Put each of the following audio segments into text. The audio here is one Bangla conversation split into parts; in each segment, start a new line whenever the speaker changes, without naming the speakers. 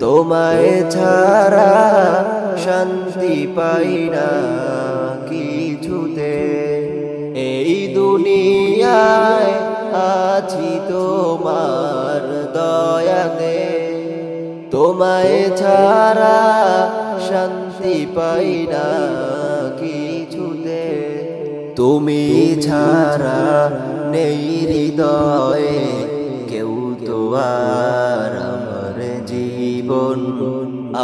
তোমায় ছাড়া শান্তি পাই না কিছুতে। এই দুনিয়ায় আছি তোমার দয়াতে। তোমায় ছাড়া শান্তি পাই না কিছুতে। তুমি ছাড়া নেই হৃদয়ে, কেউ তো আর আমার জীবন,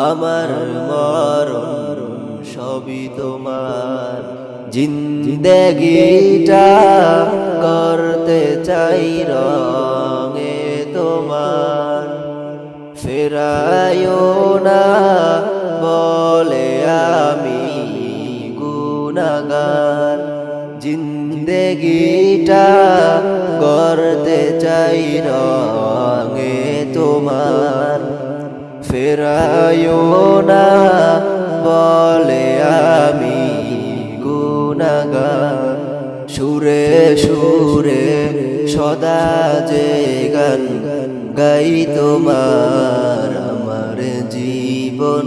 আমার মরণ সবই তোমার। জিন্দগিটা করতে চাই রঙে তোমার। ফেরায়ও না বলে আমি গুনাগার জিন্দগিটা করতে চাই রঙে ফেরায়ও না বলে আমি গুনাগার সুরে সুরে সদা যে গান গাই তোমার আমার জীবন,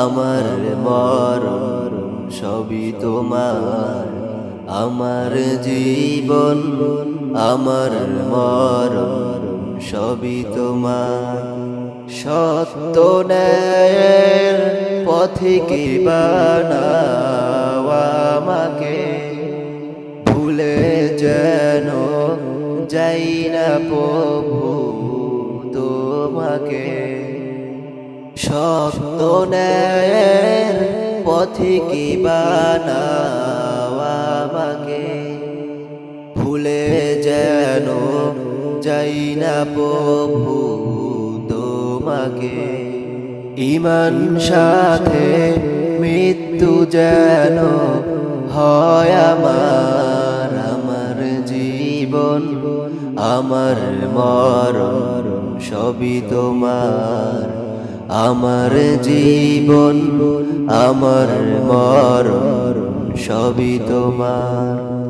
আমার মরণ সবই তোমার। আমার জীবন, আমার মরণ সবই তোমার। সত্য ন্যায়ের পথে আমাকে। ভুলে যেন যাই না প্রভু তোমাকে। সত্য ন্যায়ের পথে আমাকে। ভুলে যেন যাই না প্রভু তোমাকে। ইমান সাথে মৃত্যু যেন হয় আমার আমার জীবন, আমার মরণ, সবই তোমার। আমার জীবন, আমার মরণ, সবই তোমার।